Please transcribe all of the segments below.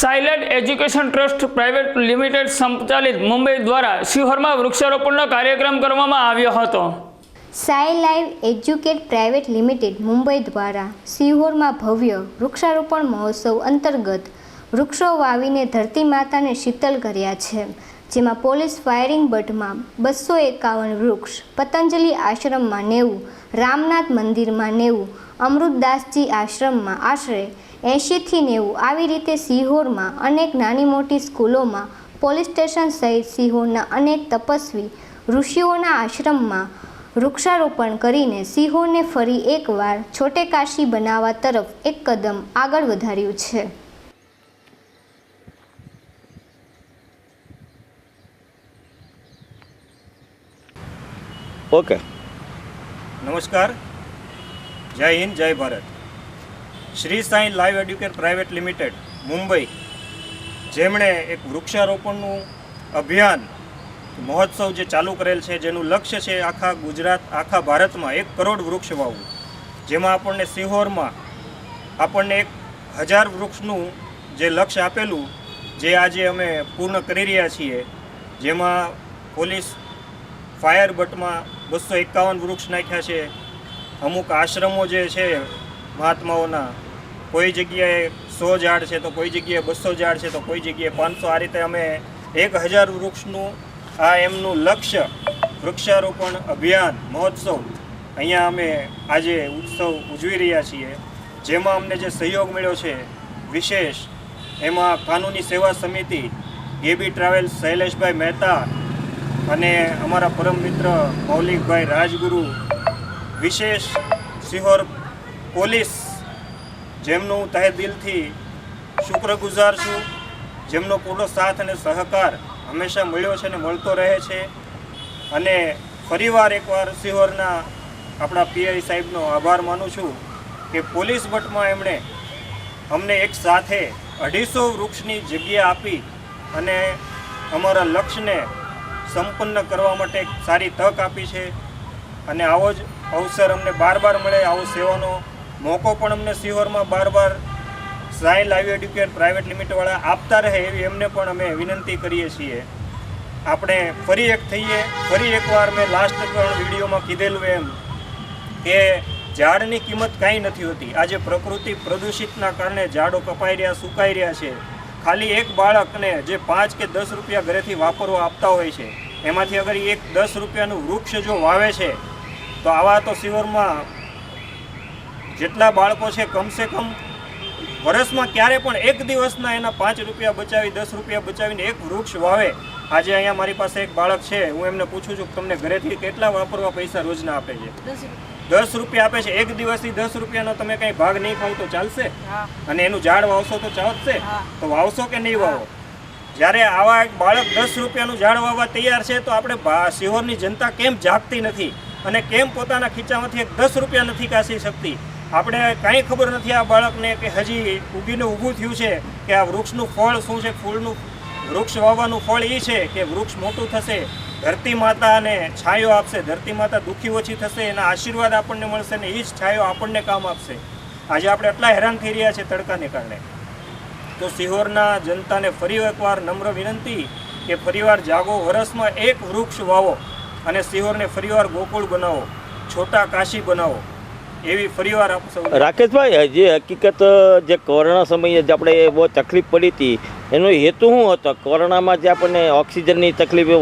Silent education trust private limited સંચાલિત મુંબઈ દ્વારા શિહોરમાં વૃક્ષારોપણનો કાર્યક્રમ કરવામાં આવ્યો હતો. Sai live educate private limited Mumbai દ્વારા સિહોરમાં ભવ્ય વૃક્ષારોપણ મહોત્સવ અંતર્ગત વૃક્ષો વાવીને ધરતી માતાને શીતલ કર્યા છે, જેમાં પોલીસ ફાયરિંગ બટમાં બસો એકાવન વૃક્ષ, પતંજલિ આશ્રમમાં નેવું, રામનાથ મંદિરમાં નેવું અમૃતદાસજી આશ્રમમાં આશરે એંશીથી નેવું આવી રીતે સિહોરમાં અનેક નાની મોટી સ્કૂલોમાં પોલીસ સ્ટેશન સહિત સિહોરના અનેક તપસ્વી ઋષિઓના આશ્રમમાં વૃક્ષારોપણ કરીને સિંહોને ફરી એકવાર છોટે કાશી બનાવવા તરફ એક કદમ આગળ વધાર્યું છે. ઓકે. નમસ્કાર. જય હિન્દ, જય Bharat. Shri Sai live educate private limited, Mumbai. જેમણે એક વૃક્ષારોપણનું અભિયાન, મહોત્સવ જે ચાલુ કરેલ છે, જેનું લક્ષ્ય છે આખા ગુજરાત, આખા ભારતમાં એક કરોડ વૃક્ષ વાવવું. જેમાં આપણને સિહોરમાં આપણને એક હજાર વૃક્ષનું જે લક્ષ્ય આપેલું, જે આજે અમે પૂર્ણ કરી રહ્યા છીએ, જેમાં પોલીસ ફાયર બટમાં બસો એકાવન વૃક્ષ નાખ્યા છે અમુક આશ્રમો જે છે, મહાત્માઓના, કોઈ જગ્યાએ સો ઝાડ છે, તો કોઈ જગ્યાએ બસો ઝાડ છે, તો કોઈ જગ્યાએ પાંચસો. આ રીતે અમે એક હજાર વૃક્ષનું, આ એમનું લક્ષ્ય, વૃક્ષારોપણ અભિયાન, મહોત્સવ, અહીંયા અમે આજે ઉત્સવ ઉજવી રહ્યા છીએ. જેમાં અમને જે સહયોગ મળ્યો છે, વિશેષ, એમાં કાનૂની સેવા સમિતિ, ગેબી ટ્રાવેલ્સ, શૈલેષભાઈ મહેતા અને અમારા પરમ મિત્ર મૌલિકભાઈ રાજગુરુ વિશેષ સિહોર પોલીસ જેમનું હું તહે દિલથી શુક્રગુજાર છું, જેમનો પૂરો સાથ અને સહકાર હંમેશા મળ્યો છે અને મળતો રહે છે. અને ફરીવાર એકવાર સિહોરના આપણા પીઆઈ સાહેબનો આભાર માનું છું કે પોલીસ ભટ્ટમાં એમણે અમને એક સાથે અઢીસો વૃક્ષની જગ્યા આપી અને અમારા લક્ષ્યને સંપન્ન કરવા માટે સારી તક આપી છે. અને આવો જ અવસર અમને બાર બાર મળે, આવો સેવાનો મોકો પણ અમને સિહોરમાં બાર બાર સાઈ લાઈવ એડ્યુકેટ પ્રાઇવેટ લિમિટેડવાળા આપતા રહે એવી એમને પણ અમે વિનંતી કરીએ છીએ. આપણે ફરી એક થઈએ, ફરી એકવાર મેં લાસ્ટ ત્રણ વિડીયોમાં કીધેલું એમ કે ઝાડની કિંમત કાંઈ નથી હોતી. આજે પ્રકૃતિ પ્રદૂષિતના કારણે ઝાડો કપાઈ રહ્યા, સુકાઈ રહ્યા છે. ખાલી એક બાળકને જે પાંચ કે દસ રૂપિયા ઘરેથી વાપરવા આપતા હોય છે એમાંથી અગર એક દસ રૂપિયાનું વૃક્ષ જો વાવે છે તો આવા તો શિવરમાં જેટલા બાળકો છે કમસે કમ વર્ષમાં ક્યારે પણ એક દિવસના એના પાંચ રૂપિયા બચાવી દસ રૂપિયા બચાવીને એક વૃક્ષ વાવે. આજે અહીંયા મારી પાસે એક બાળક છે હું એમને પૂછું છું કે તમને ઘરેથી કેટલા વાપરવા પૈસા રોજના આપે છે? દસ રૂપિયા આપે છે એક દિવસથી દસ રૂપિયાનો તમે કંઈ ભાગ નહીં ખાવ તો ચાલશે? અને એનું ઝાડ વાવશો તો ચાલશે? તો વાવશો કે નહીં વાવો? જ્યારે આવા એક બાળક દસ રૂપિયાનું ઝાડ વાવવા તૈયાર છે, તો આપણે શિહોરની જનતા કેમ જાગતી નથી? અને કેમ પોતાના ખીચામાંથી એક દસ રૂપિયા નથી કાઢી શકતી? આપણે કાંઈ ખબર નથી આ બાળકને કે હજી ઊભીને ઊભું થયું છે, કે આ વૃક્ષનું ફળ શું છે, ફૂલનું વૃક્ષ વાવવાનું ફળ એ છે કે વૃક્ષ મોટું થશે, ધરતી માતાને છાંયો આપશે, ધરતી માતા દુઃખી ઓછી થશે, એના આશીર્વાદ આપણને મળશે ને એ જ છાંયો આપણને કામ આપશે. આજે આપણે એટલા હેરાન થઈ રહ્યા છે તડકાને કારણે. તો સિહોરના જનતાને ફરી એકવાર નમ્ર વિનંતી કે ફરીવાર જાગો વરસમાં એક વૃક્ષ વાવો અને સિહોરને ફરીવાર ગોકુળ બનાવો છોટા કાશી બનાવો. એવી ફરીવાર આપ સૌ રાકેશભાઈ જે હકીકત જે કોરોના સમયે જે આપણે બહુ તકલીફ પડી હતી એનો હેતુ શું હતો? કોરોનામાં જે આપણને ઓક્સિજનની તકલીફ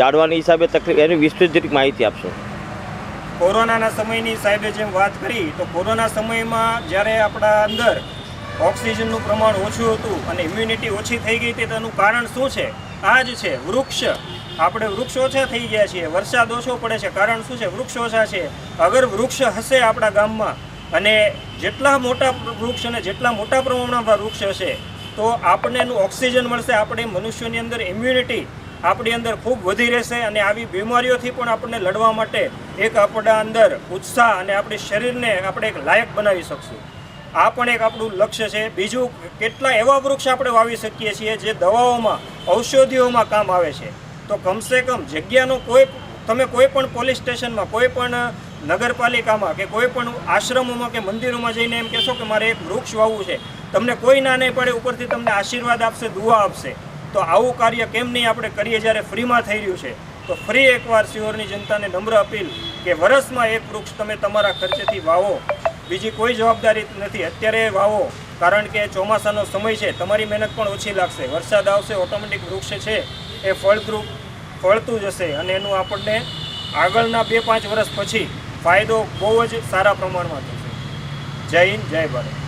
જાળવાની હિસાબે તકલીફ એની વિસ્તૃત માહિતી આપશો. કોરોનાના સમયની સાહેબે જેમ વાત કરી તો કોરોના સમયમાં જ્યારે આપણા અંદર ઓક્સિજનનું પ્રમાણ ઓછું હતું અને ઇમ્યુનિટી ઓછી થઈ ગઈ હતી, તેનું કારણ શું છે? આ જ છે વૃક્ષ. આપણે વૃક્ષ ઓછા થઈ ગયા છીએ, વરસાદ ઓછો પડે છે. કારણ શું છે? વૃક્ષ ઓછા છે. અગર વૃક્ષ હશે આપણા ગામમાં અને જેટલા મોટા વૃક્ષ અને જેટલા મોટા પ્રમાણમાં વૃક્ષ હશે, તો આપણને ઓક્સિજન મળશે, આપણે મનુષ્યની અંદર ઇમ્યુનિટી આપણી અંદર ખૂબ વધી રહેશે અને આવી બીમારીઓથી પણ આપણને લડવા માટે એક આપણા અંદર ઉત્સાહ અને આપણી શરીરને આપણે એક લાયક બનાવી શકશું. આ પણ એક આપણું લક્ષ્ય છે. બીજું, કેટલા એવા વૃક્ષ આપણે વાવી શકીએ છીએ જે દવાઓમાં, ઔષધિઓમાં કામ આવે છે. તો કમસે કમ જગ્યાનો કોઈ, તમે કોઈ પણ પોલીસ સ્ટેશનમાં, કોઈ પણ નગરપાલિકામાં કે કોઈ પણ આશ્રમોમાં કે મંદિરોમાં જઈને એમ કહેશો કે મારે એક વૃક્ષ વાવવું છે, તમને કોઈ ના નહીં પડે, ઉપરથી તમને આશીર્વાદ આપશે, દુઆ આપશે. તો આવું કાર્ય કેમ નહીં આપણે કરીએ જ્યારે ફ્રીમાં થઈ રહ્યું છે? તો ફરી એકવાર સિહોરની જનતાને નમ્ર અપીલ કે વરસમાં એક વૃક્ષ તમે તમારા ખર્ચેથી વાવો. બીજી કોઈ જવાબદારી નથી. અત્યારે વાવો, કારણ કે ચોમાસાનો સમય છે. તમારી મહેનત પણ ઓછી લાગશે. વરસાદ આવશે, ઓટોમેટિક વૃક્ષ છે, એ ફળદ્રુપ ફળતું જશે અને એનું આપણને આગળના બે પાંચ વર્ષ પછી ફાયદો બહુ જ સારા પ્રમાણમાં થશે. જય હિન્દ, જય ભારત.